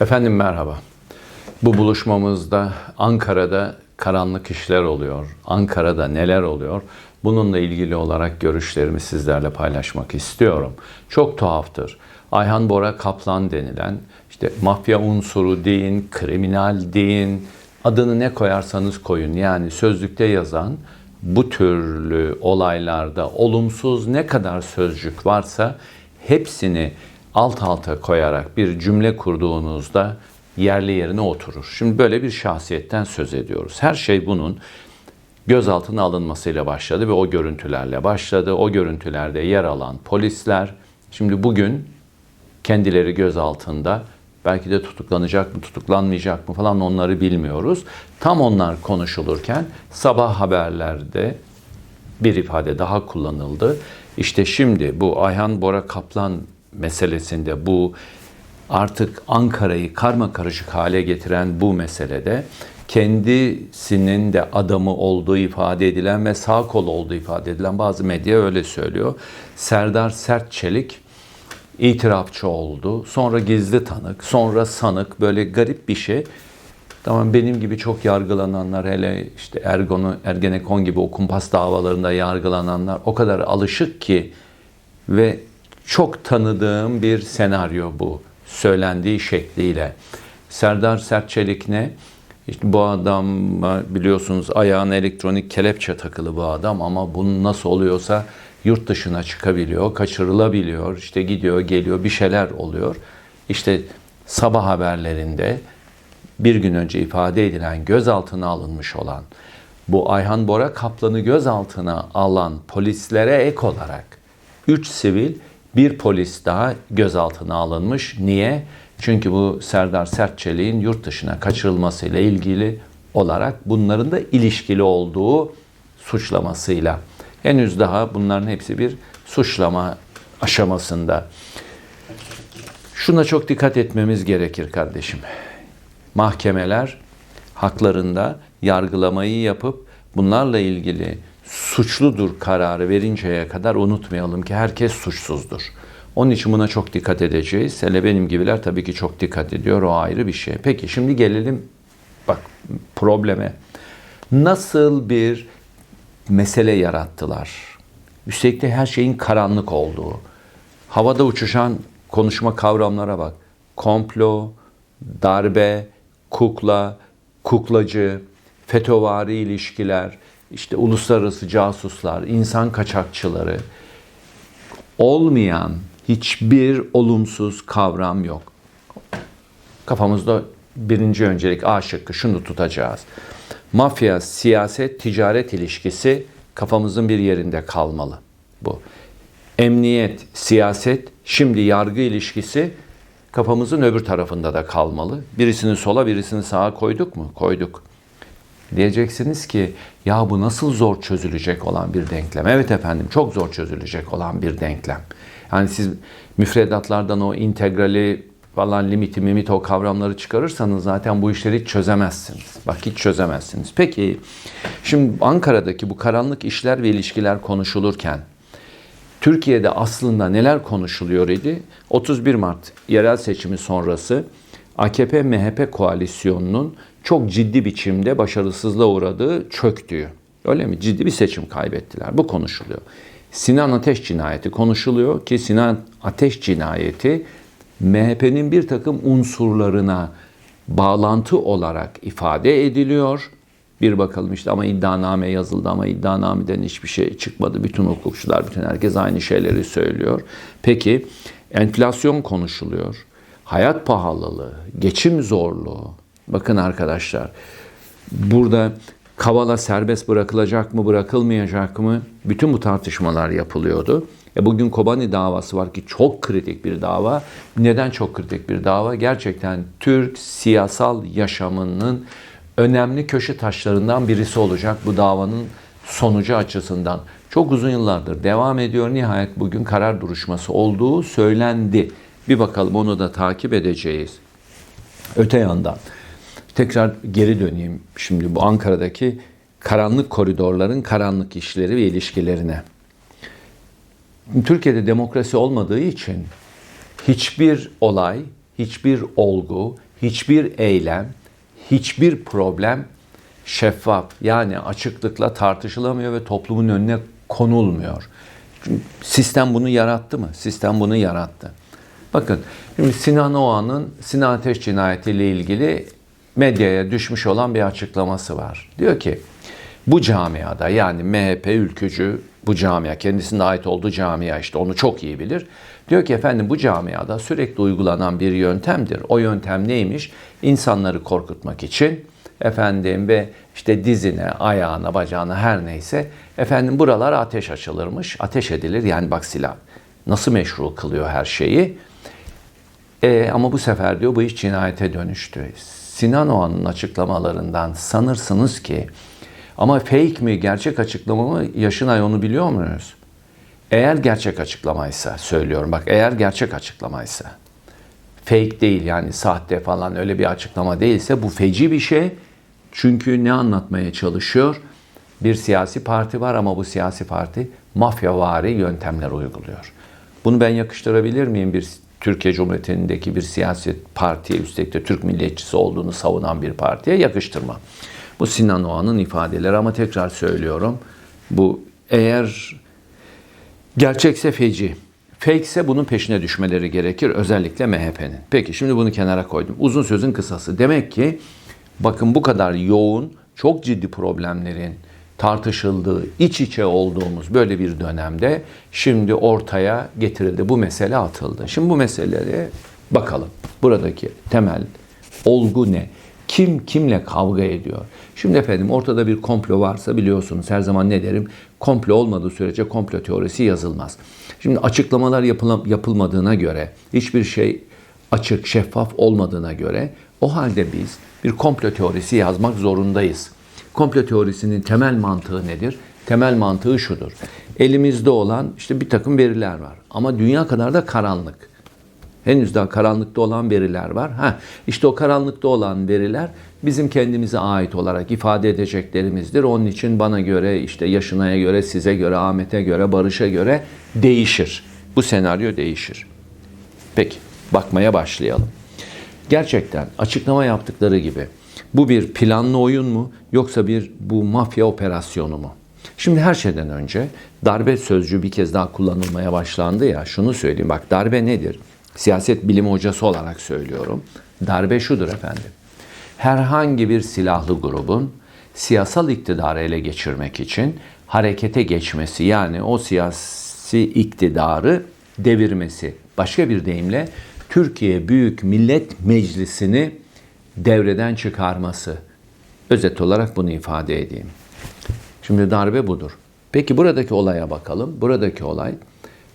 Efendim merhaba. Bu buluşmamızda Ankara'da karanlık işler oluyor. Ankara'da neler oluyor? Bununla ilgili olarak görüşlerimi sizlerle paylaşmak istiyorum. Çok tuhaftır. Ayhan Bora Kaplan denilen işte mafya unsuru deyin, kriminal deyin, adını ne koyarsanız koyun yani sözlükte yazan bu türlü olaylarda olumsuz ne kadar sözcük varsa hepsini alt alta koyarak bir cümle kurduğunuzda yerli yerine oturur. Şimdi böyle bir şahsiyetten söz ediyoruz. Her şey bunun gözaltına alınmasıyla başladı ve o görüntülerle başladı. O görüntülerde yer alan polisler şimdi bugün kendileri gözaltında belki de tutuklanacak mı tutuklanmayacak mı falan onları bilmiyoruz. Tam onlar konuşulurken sabah haberlerde bir ifade daha kullanıldı. İşte şimdi bu Ayhan Bora Kaplan meselesinde bu artık Ankara'yı karma karışık hale getiren bu meselede kendisinin de adamı olduğu ifade edilen ve sağ kol olduğu ifade edilen bazı medya öyle söylüyor. Serdar Sertçelik itirafçı oldu. Sonra gizli tanık, sonra sanık böyle garip bir şey. Tamam benim gibi çok yargılananlar hele işte Ergon'u, Ergenekon gibi o kumpas davalarında yargılananlar o kadar alışık ki ve çok tanıdığım bir senaryo bu söylendiği şekliyle. Serdar Sertçelik ne? İşte bu adam biliyorsunuz ayağına elektronik kelepçe takılı bu adam ama bunun nasıl oluyorsa yurt dışına çıkabiliyor, kaçırılabiliyor, işte gidiyor, geliyor, bir şeyler oluyor. İşte sabah haberlerinde bir gün önce ifade edilen gözaltına alınmış olan bu Ayhan Bora Kaplan'ı gözaltına alan polislere ek olarak 3 sivil bir polis daha gözaltına alınmış. Niye? Çünkü bu Serdar Sertçelik'in yurt dışına kaçırılmasıyla ilgili olarak bunların da ilişkili olduğu suçlamasıyla. Henüz daha bunların hepsi bir suçlama aşamasında. Şuna çok dikkat etmemiz gerekir kardeşim. Mahkemeler haklarında yargılamayı yapıp bunlarla ilgili suçludur kararı verinceye kadar unutmayalım ki herkes suçsuzdur. Onun için buna çok dikkat edeceğiz. Hele benim gibiler tabii ki çok dikkat ediyor. O ayrı bir şey. Peki şimdi gelelim bak probleme. Nasıl bir mesele yarattılar? Üstelik de her şeyin karanlık olduğu. Havada uçuşan konuşma kavramlara bak. Komplo, darbe, kukla, kuklacı, FETÖ'vari ilişkiler, işte uluslararası casuslar, insan kaçakçıları olmayan hiçbir olumsuz kavram yok. Kafamızda birinci öncelik A şıkkı şunu tutacağız. Mafya, siyaset, ticaret ilişkisi kafamızın bir yerinde kalmalı. Bu. Emniyet, siyaset, şimdi yargı ilişkisi kafamızın öbür tarafında da kalmalı. Birisini sola, birisini sağa koyduk mu? Koyduk. Diyeceksiniz ki ya bu nasıl zor çözülecek olan bir denklem? Evet efendim çok zor çözülecek olan bir denklem. Yani siz müfredatlardan o integrali falan limiti, mimit o kavramları çıkarırsanız zaten bu işleri hiç çözemezsiniz. Bak hiç çözemezsiniz. Peki şimdi Ankara'daki bu karanlık işler ve ilişkiler konuşulurken Türkiye'de aslında neler konuşuluyor idi? 31 Mart yerel seçimi sonrası AKP-MHP koalisyonunun çok ciddi biçimde başarısızlığa uğradığı çöktüğü. Öyle mi? Ciddi bir seçim kaybettiler. Bu konuşuluyor. Sinan Ateş cinayeti konuşuluyor ki Sinan Ateş cinayeti MHP'nin bir takım unsurlarına bağlantı olarak ifade ediliyor. Bir bakalım işte ama iddianame yazıldı ama iddianameden hiçbir şey çıkmadı. Bütün hukukçular, bütün herkes aynı şeyleri söylüyor. Peki enflasyon konuşuluyor. Hayat pahalılığı, geçim zorluğu. Bakın arkadaşlar burada Kavala serbest bırakılacak mı, bırakılmayacak mı? Bütün bu tartışmalar yapılıyordu. E bugün Kobani davası var ki çok kritik bir dava. Neden çok kritik bir dava? Gerçekten Türk siyasal yaşamının önemli köşe taşlarından birisi olacak bu davanın sonucu açısından. Çok uzun yıllardır devam ediyor. Nihayet bugün karar duruşması olduğu söylendi. Bir bakalım onu da takip edeceğiz. Öte yandan tekrar geri döneyim şimdi bu Ankara'daki karanlık koridorların karanlık işleri ve ilişkilerine. Türkiye'de demokrasi olmadığı için hiçbir olay, hiçbir olgu, hiçbir eylem, hiçbir problem şeffaf yani açıklıkla tartışılamıyor ve toplumun önüne konulmuyor. Sistem bunu yarattı mı? Sistem bunu yarattı. Bakın şimdi Sinan Oğan'ın Sinan Ateş cinayetiyle ilgili medyaya düşmüş olan bir açıklaması var. Diyor ki bu camiada yani MHP ülkücü bu camia kendisine ait olduğu camia işte onu çok iyi bilir. Diyor ki efendim bu camiada sürekli uygulanan bir yöntemdir. O yöntem neymiş? İnsanları korkutmak için efendim ve işte dizine, ayağına, bacağına her neyse efendim buralar ateş açılırmış. Ateş edilir yani bak silah nasıl meşru kılıyor her şeyi. E, ama bu sefer diyor bu iş cinayete dönüştü. Sinan Oğan'ın açıklamalarından sanırsınız ki ama fake mi gerçek açıklama mı Yaşınay onu biliyor muyuz? Eğer gerçek açıklamaysa söylüyorum bak eğer gerçek açıklamaysa fake değil yani sahte falan öyle bir açıklama değilse bu feci bir şey. Çünkü ne anlatmaya çalışıyor? Bir siyasi parti var ama bu siyasi parti mafyavari yöntemler uyguluyor. Bunu ben yakıştırabilir miyim bir Türkiye Cumhuriyeti'ndeki bir siyasi partiye üstelik de Türk milliyetçisi olduğunu savunan bir partiye yakıştırmam. Bu Sinan Oğan'ın ifadeleri ama tekrar söylüyorum. Bu eğer gerçekse feci, fake ise bunun peşine düşmeleri gerekir özellikle MHP'nin. Peki şimdi bunu kenara koydum. Uzun sözün kısası. Demek ki bakın bu kadar yoğun, çok ciddi problemlerin tartışıldığı, iç içe olduğumuz böyle bir dönemde şimdi ortaya getirildi. Bu mesele atıldı. Şimdi bu meselelere bakalım. Buradaki temel olgu ne? Kim kimle kavga ediyor? Şimdi efendim ortada bir komplo varsa biliyorsunuz her zaman ne derim? Komplo olmadığı sürece komplo teorisi yazılmaz. Şimdi açıklamalar yapılmadığına göre, hiçbir şey açık, şeffaf olmadığına göre o halde biz bir komplo teorisi yazmak zorundayız. Komplo teorisinin temel mantığı nedir? Temel mantığı şudur. Elimizde olan işte bir takım veriler var. Ama dünya kadar da karanlık. Henüz daha karanlıkta olan veriler var. Ha, işte o karanlıkta olan veriler bizim kendimize ait olarak ifade edeceklerimizdir. Onun için bana göre, işte yaşınaya göre, size göre, Ahmet'e göre, Barış'a göre değişir. Bu senaryo değişir. Peki, bakmaya başlayalım. Gerçekten açıklama yaptıkları gibi bu bir planlı oyun mu yoksa bir bu mafya operasyonu mu? Şimdi her şeyden önce darbe sözcüğü bir kez daha kullanılmaya başlandı ya şunu söyleyeyim bak darbe nedir? Siyaset bilimi hocası olarak söylüyorum. Darbe şudur efendim. Herhangi bir silahlı grubun siyasal iktidarı ele geçirmek için harekete geçmesi yani o siyasi iktidarı devirmesi. Başka bir deyimle Türkiye Büyük Millet Meclisi'ni devreden çıkarması. Özet olarak bunu ifade edeyim. Şimdi darbe budur. Peki buradaki olaya bakalım. Buradaki olay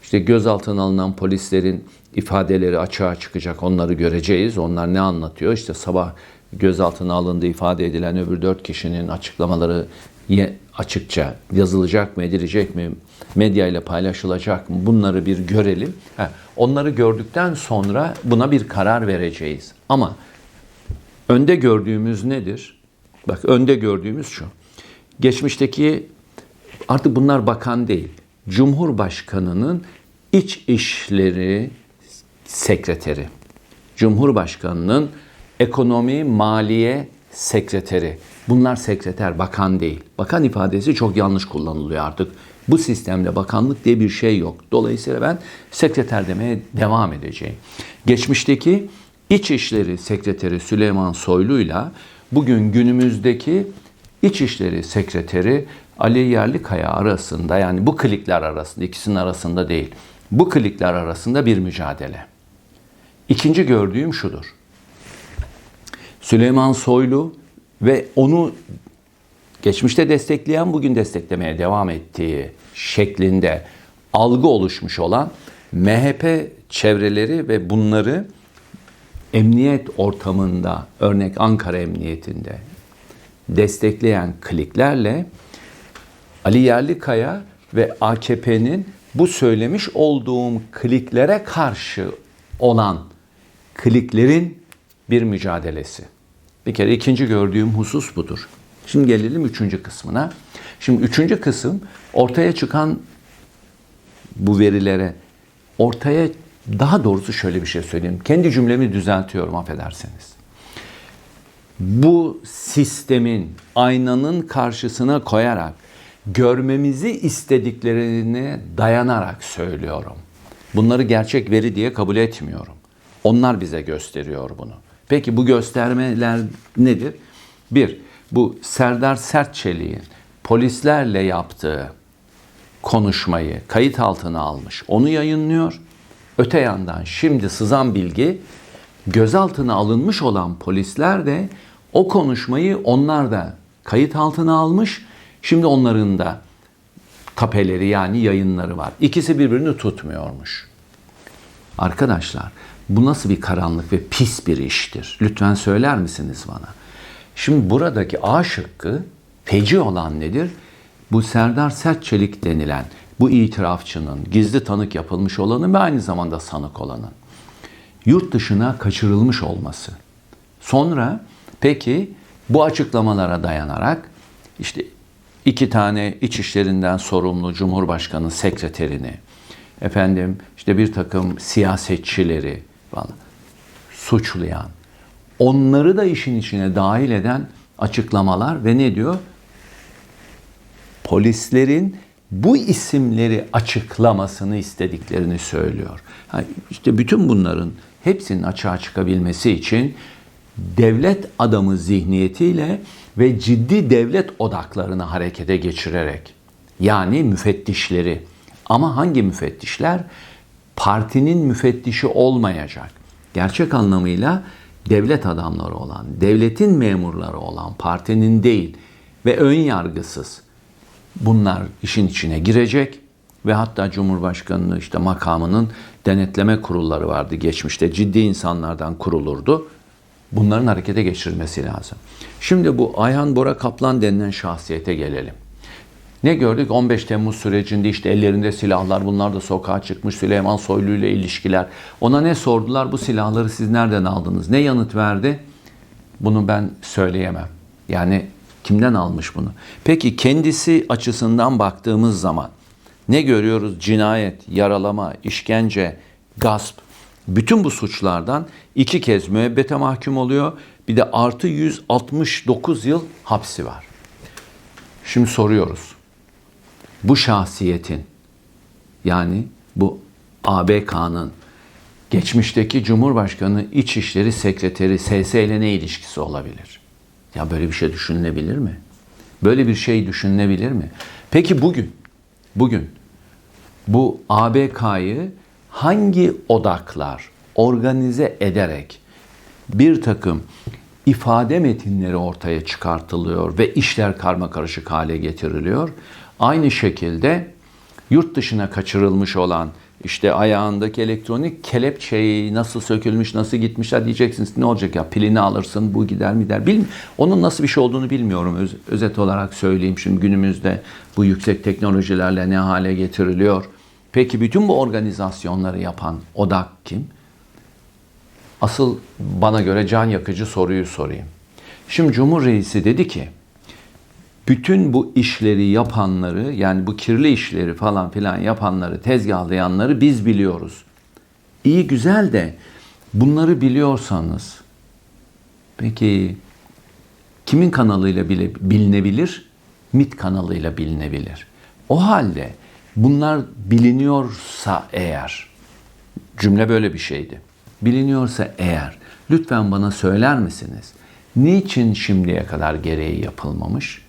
işte gözaltına alınan polislerin ifadeleri açığa çıkacak. Onları göreceğiz. Onlar ne anlatıyor? İşte sabah gözaltına alındığı ifade edilen öbür dört kişinin açıklamaları açıkça yazılacak mı, edilecek mi, medya ile paylaşılacak mı? Bunları bir görelim. onları gördükten sonra buna bir karar vereceğiz. Ama önde gördüğümüz nedir? Bak önde gördüğümüz şu. Geçmişteki artık bunlar bakan değil. Cumhurbaşkanının iç işleri sekreteri. Cumhurbaşkanının ekonomi, maliye sekreteri. Bunlar sekreter, bakan değil. Bakan ifadesi çok yanlış kullanılıyor artık. Bu sistemde bakanlık diye bir şey yok. Dolayısıyla ben sekreter demeye devam edeceğim. Geçmişteki İçişleri Sekreteri Süleyman Soylu'yla bugün günümüzdeki İçişleri Sekreteri Ali Yerlikaya arasında yani bu klikler arasında ikisinin arasında değil. Bu klikler arasında bir mücadele. İkinci gördüğüm şudur. Süleyman Soylu ve onu geçmişte destekleyen bugün desteklemeye devam ettiği şeklinde algı oluşmuş olan MHP çevreleri ve bunları emniyet ortamında örnek Ankara Emniyetinde destekleyen kliklerle Ali Yerlikaya ve AKP'nin bu söylemiş olduğum kliklere karşı olan kliklerin bir mücadelesi. Bir kere ikinci gördüğüm husus budur. Şimdi gelelim üçüncü kısmına. Şimdi üçüncü kısım ortaya çıkan bu verilere ortaya daha doğrusu şöyle bir şey söyleyeyim. Kendi cümlemi düzeltiyorum affedersiniz. bu sistemin aynanın karşısına koyarak görmemizi istediklerine dayanarak söylüyorum. Bunları gerçek veri diye kabul etmiyorum. Onlar bize gösteriyor bunu. Peki bu göstermeler nedir? Bir, bu Serdar Sertçelik'in polislerle yaptığı konuşmayı kayıt altına almış. Onu yayınlıyor. Öte yandan şimdi sızan bilgi gözaltına alınmış olan polisler de o konuşmayı onlar da kayıt altına almış. Şimdi onların da tapeleri yani yayınları var. İkisi birbirini tutmuyormuş. Arkadaşlar bu nasıl bir karanlık ve pis bir iştir? Lütfen söyler misiniz bana? Şimdi buradaki A şıkkı feci olan nedir? Bu Serdar Sertçelik denilen bu itirafçının gizli tanık yapılmış olanın ve aynı zamanda sanık olanın yurt dışına kaçırılmış olması. Sonra peki bu açıklamalara dayanarak işte iki tane iç işlerinden sorumlu Cumhurbaşkanı sekreterini, efendim işte bir takım siyasetçileri falan suçlayan, onları da işin içine dahil eden açıklamalar ve ne diyor? Polislerin bu isimleri açıklamasını istediklerini söylüyor. Ha, işte bütün bunların hepsinin açığa çıkabilmesi için devlet adamı zihniyetiyle ve ciddi devlet odaklarını harekete geçirerek yani müfettişleri ama hangi müfettişler? Partinin müfettişi olmayacak. Gerçek anlamıyla devlet adamları olan, devletin memurları olan, partinin değil ve ön yargısız bunlar işin içine girecek ve hatta Cumhurbaşkanlığı işte makamının denetleme kurulları vardı geçmişte. Ciddi insanlardan kurulurdu. Bunların harekete geçirilmesi lazım. Şimdi bu Ayhan Bora Kaplan denilen şahsiyete gelelim. Ne gördük? 15 Temmuz sürecinde işte ellerinde silahlar bunlar da sokağa çıkmış Süleyman Soylu ile ilişkiler. Ona ne sordular? Bu silahları siz nereden aldınız? Ne yanıt verdi? Bunu ben söyleyemem. Yani kimden almış bunu? Peki kendisi açısından baktığımız zaman ne görüyoruz? Cinayet, yaralama, işkence, gasp. Bütün bu suçlardan iki kez müebbete mahkum oluyor. Bir de artı 169 yıl hapsi var. Şimdi soruyoruz. Bu şahsiyetin yani bu ABK'nın geçmişteki Cumhurbaşkanı İçişleri Sekreteri SS ile ne ilişkisi olabilir? Ya böyle bir şey düşünülebilir mi? Böyle bir şey düşünülebilir mi? Peki bugün, bugün bu ABK'yı hangi odaklar organize ederek bir takım ifade metinleri ortaya çıkartılıyor ve işler karma karışık hale getiriliyor. Aynı şekilde yurt dışına kaçırılmış olan işte ayağındaki elektronik kelepçeyi nasıl sökülmüş, nasıl gitmişler diyeceksiniz. Ne olacak ya pilini alırsın bu gider mi der. Bilmiyorum. Onun nasıl bir şey olduğunu bilmiyorum. Öz, özet olarak söyleyeyim. Şimdi günümüzde bu yüksek teknolojilerle ne hale getiriliyor. Peki bütün bu organizasyonları yapan odak kim? Asıl bana göre can yakıcı soruyu sorayım. Şimdi Cumhur Reisi dedi ki bütün bu işleri yapanları yani bu kirli işleri falan filan yapanları, tezgahlayanları biz biliyoruz. İyi güzel de bunları biliyorsanız peki kimin kanalıyla bile bilinebilir? MIT kanalıyla bilinebilir. O halde bunlar biliniyorsa eğer cümle böyle bir şeydi. Biliniyorsa eğer lütfen bana söyler misiniz? Niçin şimdiye kadar gereği yapılmamış?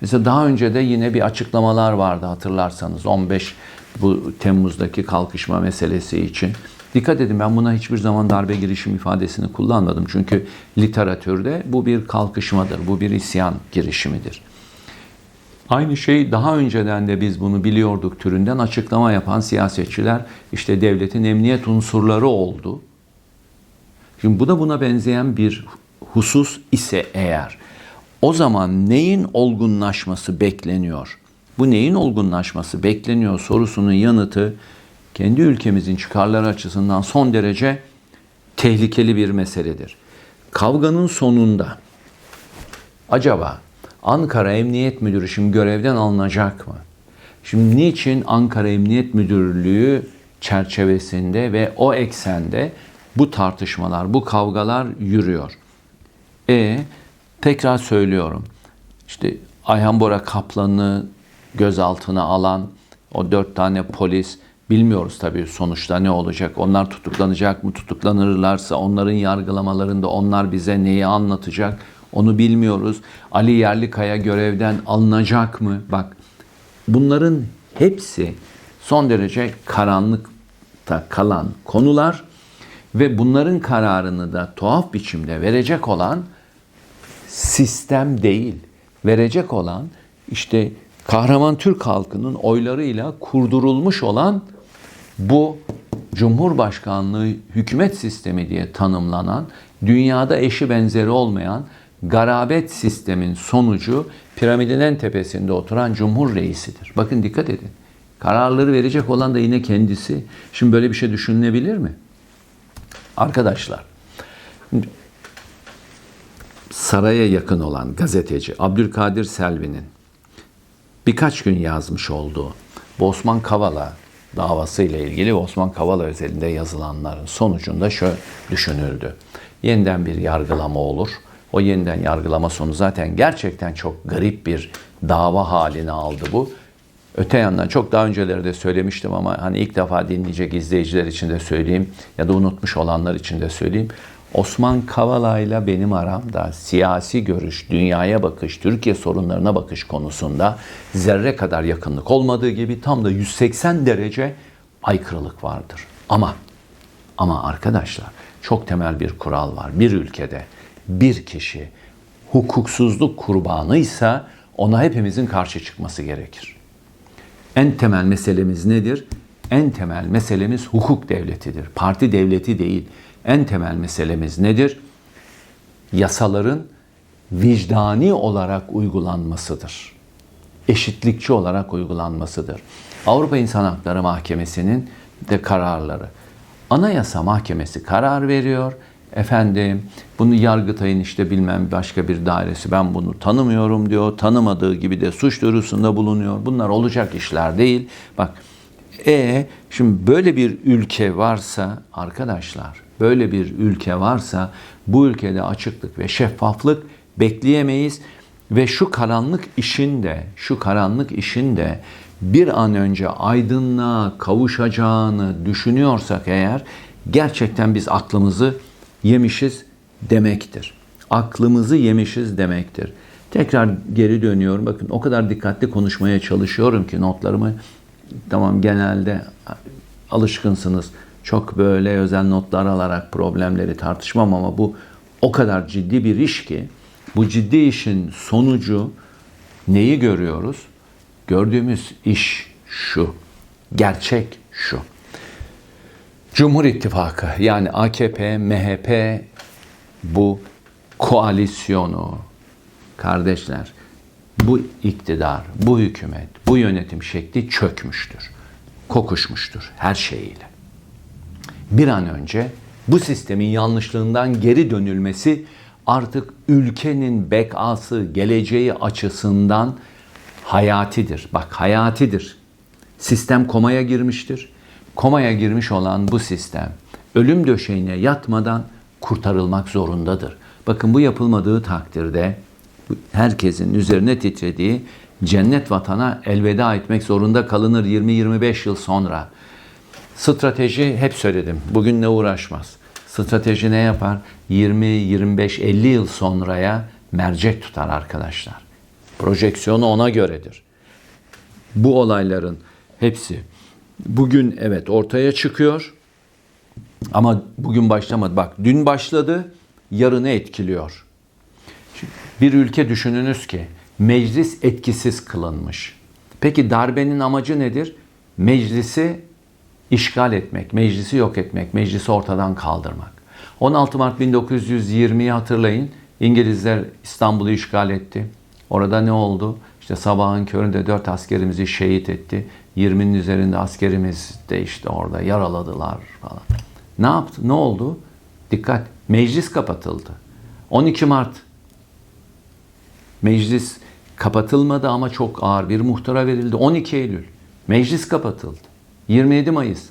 Mesela daha önce de yine bir açıklamalar vardı hatırlarsanız 15 bu Temmuz'daki kalkışma meselesi için. Dikkat edin ben buna hiçbir zaman darbe girişim ifadesini kullanmadım. Çünkü literatürde bu bir kalkışmadır, bu bir isyan girişimidir. Aynı şey daha önceden de biz bunu biliyorduk türünden açıklama yapan siyasetçiler işte devletin emniyet unsurları oldu. Şimdi bu da buna benzeyen bir husus ise eğer o zaman neyin olgunlaşması bekleniyor? Bu neyin olgunlaşması bekleniyor sorusunun yanıtı kendi ülkemizin çıkarları açısından son derece tehlikeli bir meseledir. Kavganın sonunda acaba Ankara Emniyet Müdürü şimdi görevden alınacak mı? Şimdi niçin Ankara Emniyet Müdürlüğü çerçevesinde ve o eksende bu tartışmalar, bu kavgalar yürüyor? E tekrar söylüyorum. İşte Ayhan Bora Kaplan'ı gözaltına alan o dört tane polis bilmiyoruz tabii sonuçta ne olacak. Onlar tutuklanacak mı? Tutuklanırlarsa onların yargılamalarında onlar bize neyi anlatacak? Onu bilmiyoruz. Ali Yerlikaya görevden alınacak mı? Bak bunların hepsi son derece karanlıkta kalan konular ve bunların kararını da tuhaf biçimde verecek olan sistem değil. Verecek olan işte kahraman Türk halkının oylarıyla kurdurulmuş olan bu Cumhurbaşkanlığı hükümet sistemi diye tanımlanan, dünyada eşi benzeri olmayan garabet sistemin sonucu piramidin en tepesinde oturan Cumhur Reisidir. Bakın dikkat edin. Kararları verecek olan da yine kendisi. Şimdi böyle bir şey düşünülebilir mi? Arkadaşlar, saraya yakın olan gazeteci Abdülkadir Selvi'nin birkaç gün yazmış olduğu bu Osman Kavala davası ile ilgili Osman Kavala özelinde yazılanların sonucunda şöyle düşünüldü. Yeniden bir yargılama olur. O yeniden yargılama sonu zaten gerçekten çok garip bir dava haline aldı bu. Öte yandan çok daha önceleri de söylemiştim ama hani ilk defa dinleyecek izleyiciler için de söyleyeyim ya da unutmuş olanlar için de söyleyeyim. Osman Kavala ile benim aramda siyasi görüş, dünyaya bakış, Türkiye sorunlarına bakış konusunda zerre kadar yakınlık olmadığı gibi tam da 180 derece aykırılık vardır. Ama ama arkadaşlar çok temel bir kural var. Bir ülkede bir kişi hukuksuzluk kurbanıysa ona hepimizin karşı çıkması gerekir. En temel meselemiz nedir? En temel meselemiz hukuk devletidir. Parti devleti değil. En temel meselemiz nedir? Yasaların vicdani olarak uygulanmasıdır. Eşitlikçi olarak uygulanmasıdır. Avrupa İnsan Hakları Mahkemesi'nin de kararları. Anayasa Mahkemesi karar veriyor. Efendim bunu Yargıtay'ın işte bilmem başka bir dairesi ben bunu tanımıyorum diyor. Tanımadığı gibi de suç duyurusunda bulunuyor. Bunlar olacak işler değil. Bak e şimdi böyle bir ülke varsa arkadaşlar böyle bir ülke varsa bu ülkede açıklık ve şeffaflık bekleyemeyiz ve şu karanlık işin de şu karanlık işin de bir an önce aydınlığa kavuşacağını düşünüyorsak eğer gerçekten biz aklımızı yemişiz demektir. Aklımızı yemişiz demektir. Tekrar geri dönüyorum. Bakın o kadar dikkatli konuşmaya çalışıyorum ki notlarımı tamam genelde alışkınsınız. Çok böyle özel notlar alarak problemleri tartışmam ama bu o kadar ciddi bir iş ki bu ciddi işin sonucu neyi görüyoruz? Gördüğümüz iş şu. Gerçek şu. Cumhur İttifakı yani AKP, MHP bu koalisyonu kardeşler bu iktidar, bu hükümet, bu yönetim şekli çökmüştür. Kokuşmuştur her şeyiyle. Bir an önce bu sistemin yanlışlığından geri dönülmesi artık ülkenin bekası, geleceği açısından hayatidir. Bak hayatidir. Sistem komaya girmiştir. Komaya girmiş olan bu sistem ölüm döşeğine yatmadan kurtarılmak zorundadır. Bakın bu yapılmadığı takdirde herkesin üzerine titrediği cennet vatana elveda etmek zorunda kalınır 20-25 yıl sonra. Strateji hep söyledim. Bugün ne uğraşmaz. Strateji ne yapar? 20, 25, 50 yıl sonraya mercek tutar arkadaşlar. Projeksiyonu ona göredir. Bu olayların hepsi bugün evet ortaya çıkıyor. Ama bugün başlamadı. Bak dün başladı, yarını etkiliyor. Bir ülke düşününüz ki meclis etkisiz kılınmış. Peki darbenin amacı nedir? Meclisi işgal etmek, meclisi yok etmek, meclisi ortadan kaldırmak. 16 Mart 1920'yi hatırlayın. İngilizler İstanbul'u işgal etti. Orada ne oldu? İşte sabahın köründe 4 askerimizi şehit etti. 20'nin üzerinde askerimiz de işte orada yaraladılar falan. Ne yaptı? Ne oldu? Dikkat. Meclis kapatıldı. 12 Mart meclis kapatılmadı ama çok ağır bir muhtara verildi. 12 Eylül meclis kapatıldı. 27 Mayıs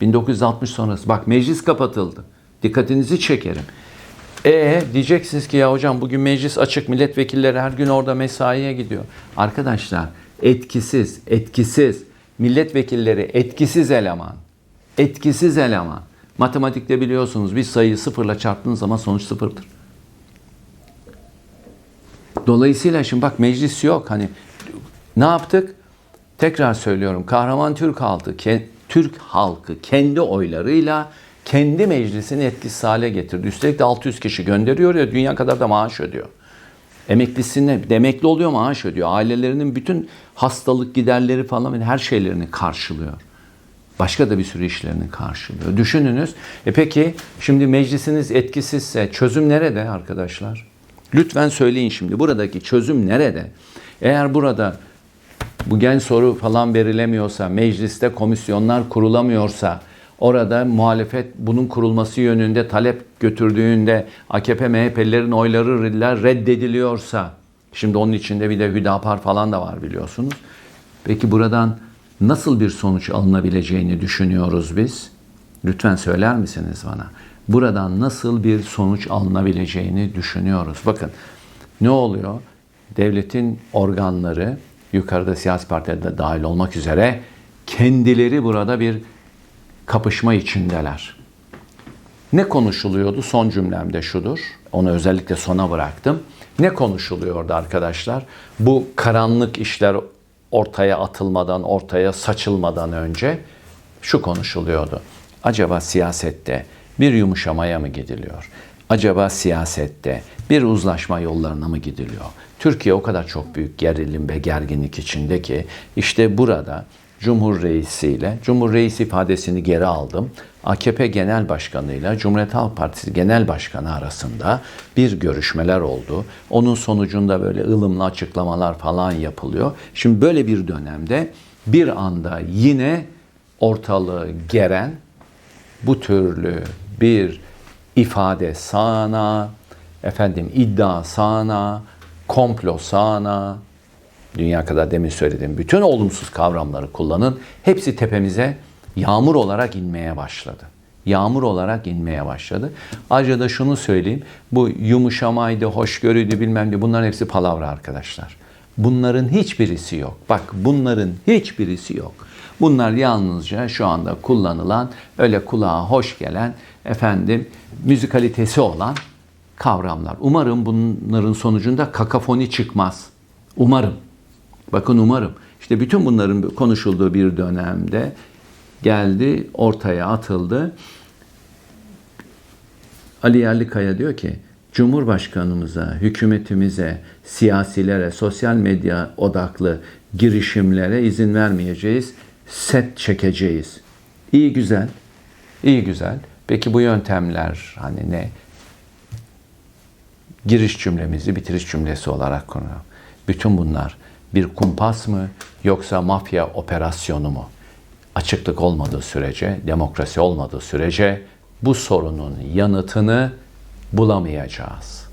1960 sonrası bak meclis kapatıldı. Dikkatinizi çekerim. E diyeceksiniz ki ya hocam bugün meclis açık milletvekilleri her gün orada mesaiye gidiyor. Arkadaşlar etkisiz, etkisiz milletvekilleri etkisiz eleman. Etkisiz eleman. Matematikte biliyorsunuz bir sayıyı sıfırla çarptığınız zaman sonuç sıfırdır. Dolayısıyla şimdi bak meclis yok. Hani ne yaptık? Tekrar söylüyorum. Kahraman Türk halkı, Türk halkı kendi oylarıyla kendi meclisini etkisiz hale getirdi. Üstelik de 600 kişi gönderiyor ya dünya kadar da maaş ödüyor. Emeklisine, emekli oluyor maaş ödüyor. Ailelerinin bütün hastalık giderleri falan her şeylerini karşılıyor. Başka da bir sürü işlerini karşılıyor. Düşününüz. E peki şimdi meclisiniz etkisizse çözüm nerede arkadaşlar? Lütfen söyleyin şimdi buradaki çözüm nerede? Eğer burada bu gen soru falan verilemiyorsa, mecliste komisyonlar kurulamıyorsa, orada muhalefet bunun kurulması yönünde talep götürdüğünde AKP MHP'lilerin oyları reddediliyorsa, şimdi onun içinde bir de Hüdapar falan da var biliyorsunuz. Peki buradan nasıl bir sonuç alınabileceğini düşünüyoruz biz? Lütfen söyler misiniz bana? Buradan nasıl bir sonuç alınabileceğini düşünüyoruz. Bakın ne oluyor? Devletin organları yukarıda siyasi partiler de dahil olmak üzere kendileri burada bir kapışma içindeler. Ne konuşuluyordu? Son cümlemde şudur. Onu özellikle sona bıraktım. Ne konuşuluyordu arkadaşlar? Bu karanlık işler ortaya atılmadan, ortaya saçılmadan önce şu konuşuluyordu. Acaba siyasette bir yumuşamaya mı gidiliyor? Acaba siyasette bir uzlaşma yollarına mı gidiliyor? Türkiye o kadar çok büyük gerilim ve gerginlik içinde ki işte burada Cumhur Reisi ile Cumhur Reisi ifadesini geri aldım. AKP Genel Başkanı ile Cumhuriyet Halk Partisi Genel Başkanı arasında bir görüşmeler oldu. Onun sonucunda böyle ılımlı açıklamalar falan yapılıyor. Şimdi böyle bir dönemde bir anda yine ortalığı geren bu türlü bir ifade sağına, efendim iddia sağına, komplo sağına, dünya kadar demin söylediğim bütün olumsuz kavramları kullanın. Hepsi tepemize yağmur olarak inmeye başladı. Yağmur olarak inmeye başladı. Ayrıca da şunu söyleyeyim. Bu yumuşamaydı, hoşgörüydü bilmem ne bunların hepsi palavra arkadaşlar. Bunların hiçbirisi yok. Bak bunların hiçbirisi yok. Bunlar yalnızca şu anda kullanılan, öyle kulağa hoş gelen, efendim müzikalitesi olan kavramlar. Umarım bunların sonucunda kakafoni çıkmaz. Umarım. Bakın umarım. İşte bütün bunların konuşulduğu bir dönemde geldi, ortaya atıldı. Ali Yerlikaya diyor ki, Cumhurbaşkanımıza, hükümetimize, siyasilere, sosyal medya odaklı girişimlere izin vermeyeceğiz. Set çekeceğiz. İyi güzel. İyi güzel. Peki bu yöntemler hani ne? Giriş cümlemizi bitiriş cümlesi olarak konu. Bütün bunlar bir kumpas mı yoksa mafya operasyonu mu? Açıklık olmadığı sürece, demokrasi olmadığı sürece bu sorunun yanıtını bulamayacağız.